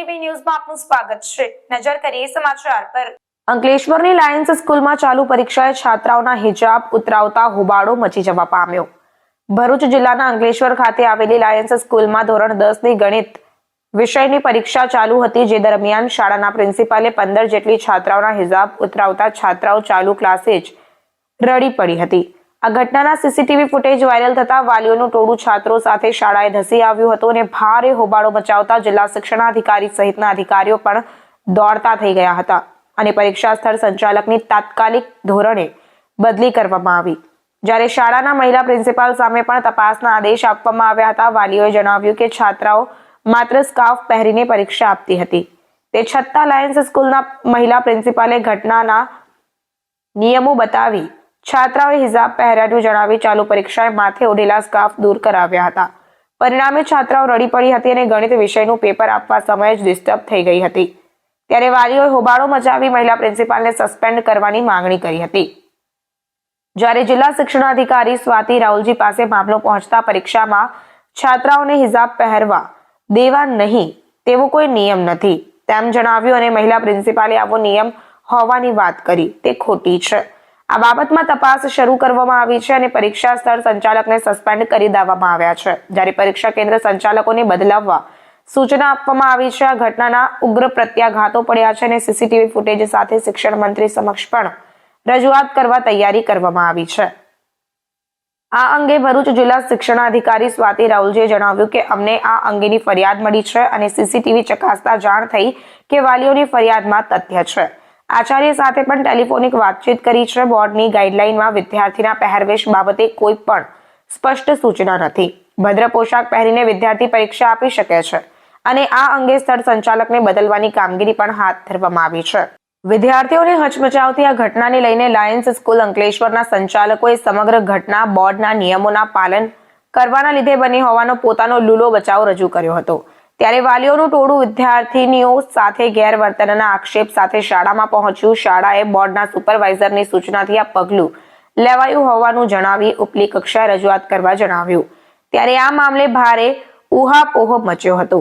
ન્યૂઝમાં આપનું સ્વાગત છે. નજર કરીએ સમાચાર પર. અંકલેશ્વરની લાયન્સ સ્કૂલમાં ચાલુ પરીક્ષાએ છાત્રાઓના હિજાબ ઉતરાવતા હોબાળો મચી જવા પામ્યો. ભરૂચ જિલ્લાના અંકલેશ્વર ખાતે આવેલી લાયન્સ સ્કૂલમાં ધોરણ દસની ગણિત વિષયની પરીક્ષા ચાલુ હતી, જે દરમિયાન શાળાના પ્રિન્સિપાલે પંદર જેટલી છાત્રાઓના હિજાબ ઉતરાવતા છાત્રાઓ ચાલુ ક્લાસે જ રડી પડી હતી. આ ઘટનાના સીસીટીવી ફૂટેજ વાયરલ થતા વાલીઓનું ટોળું છાત્રો સાથે શાળાએ ધસી આવ્યું હતું અને ભારે હોબાળો મચાવતા જિલ્લા શિક્ષણાધિકારી સહિતના અધિકારીઓ પણ દોડતા થઈ ગયા હતા અને પરીક્ષા સ્થળ સંચાલકની તાત્કાલિક ધોરણે બદલી કરવામાં આવી. જ્યારે શાળાના મહિલા પ્રિન્સિપાલ સામે પણ તપાસના આદેશ આપવામાં આવ્યા હતા, વાલીઓએ જણાવ્યું કે છાત્રાઓ માત્ર સ્કાર્ફ પહેરીને પરીક્ષા આપતી હતી. તે છતાં લાયન્સ સ્કૂલના મહિલા પ્રિન્સિપાલે ઘટનાના નિયમો બતાવી છાત્રાઓએ હિજાબ પહેર્યાનું જણાવી ચાલુ પરીક્ષાએ માથે ઓઢેલા સ્કાર્ફ દૂર કરાવ્યા હતા. પરિણામે છાત્રાઓ રડી પડી હતી અને ગણિત વિષયનું પેપર આપવા સમયે જ ડિસ્ટર્બ થઈ ગઈ હતી. ત્યારે વાલીઓએ હોબાળો મચાવી મહિલા પ્રિન્સિપાલને સસ્પેન્ડ કરવાની માંગણી કરી હતી. જ્યારે જિલ્લા શિક્ષણાધિકારી સ્વાતિ રાહુલજી પાસે મામલો પહોંચતા પરીક્ષામાં છાત્રાઓને હિજાબ પહેરવા દેવા નહીં તેવો કોઈ નિયમ નથી. તેમ જણાવ્યું અને મહિલા પ્રિન્સિપાલે આવો નિયમ હોવાની વાત કરી. તે ખોટી છે. આ બાબતમાં તપાસ શરૂ કરવામાં આવી છે અને પરીક્ષા સ્થળ સંચાલકને સસ્પેન્ડ કરી દેવામાં આવ્યા છે. જ્યારે પરીક્ષા કેન્દ્ર સંચાલકોને બદલાવવા સૂચના આપવામાં આવી છે. આ ઘટનાના ઉગ્ર પ્રત્યાઘાતો પડ્યા છે અને સીસીટીવી ફૂટેજ સાથે શિક્ષણ મંત્રી સમક્ષ પણ રજૂઆત કરવા તૈયારી કરવામાં આવી છે. આ અંગે ભરૂચ જિલ્લા શિક્ષણાધિકારી સ્વાતિ રાહુલજીએ જણાવ્યું કે અમને આ અંગેની ફરિયાદ મળી છે અને સીસીટીવી ચકાસતા જાણ થઈ કે વાલીઓની ફરિયાદમાં તથ્ય છે. આચાર્ય સાથે પણ ટેલિફોનિક વાતચીત કરી છે. બોર્ડની ગાઈડલાઈનમાં વિદ્યાર્થીના પહેરવેશ બાબતે કોઈ પણ સ્પષ્ટ સૂચના નથી. ભદ્ર પોશાક પહેરીને વિદ્યાર્થી પરીક્ષા આપી શકે છે અને આ અંગે સ્થળ સંચાલકને બદલવાની કામગીરી પણ હાથ ધરવામાં આવી છે. વિદ્યાર્થીઓને હચમચાવતી આ ઘટનાને લઈને લાયન્સ સ્કૂલ અંકલેશ્વરના સંચાલકોએ સમગ્ર ઘટના બોર્ડના નિયમોના પાલન કરવાના લીધે બની હોવાનો પોતાનો લૂલો બચાવ રજૂ કર્યો હતો. ત્યારે વાલીઓનું ટોળું વિદ્યાર્થીનીઓ સાથે ગેરવર્તનના આક્ષેપ સાથે શાળામાં પહોંચ્યું. શાળાએ બોર્ડના સુપરવાઇઝરની સૂચનાથી આ પગલું લેવાયું હોવાનું જણાવી ઉપલી કક્ષાએ રજૂઆત કરવા જણાવ્યું. ત્યારે આ મામલે ભારે ઉહાપોહ મચ્યો હતો.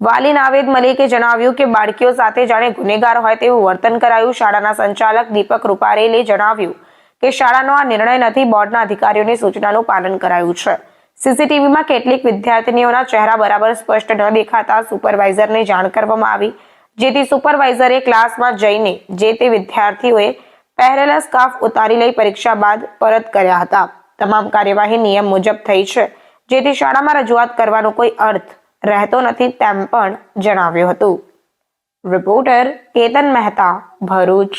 વાલી નાવેદ મલિકે જણાવ્યું કે બાળકીઓ સાથે જાણે ગુનેગાર હોય તેવું વર્તન કરાયું. શાળાના સંચાલક દીપક રૂપારેલે જણાવ્યું કે શાળાનો આ નિર્ણય નથી, બોર્ડના અધિકારીઓની સૂચનાનું પાલન કરાયું છે. સીસીટીવીમાં કેટલીક વિદ્યાર્થીનીઓના ચહેરા બરાબર સ્પષ્ટ ન દેખાતા સુપરવાઇઝરને જાણ કરવામાં આવી, જેથી સુપરવાઇઝરે ક્લાસમાં જઈને જે તે વિદ્યાર્થીઓએ પહેરેલા સ્કાર્ફ ઉતારી લઈ પરીક્ષા બાદ પરત કર્યા હતા. તમામ કાર્યવાહી નિયમ મુજબ થઈ છે, જેથી શાળામાં રજૂઆત કરવાનો કોઈ અર્થ રહેતો નથી તેમ પણ જણાવ્યું હતું. રિપોર્ટર કેતન મહેતા, ભરૂચ.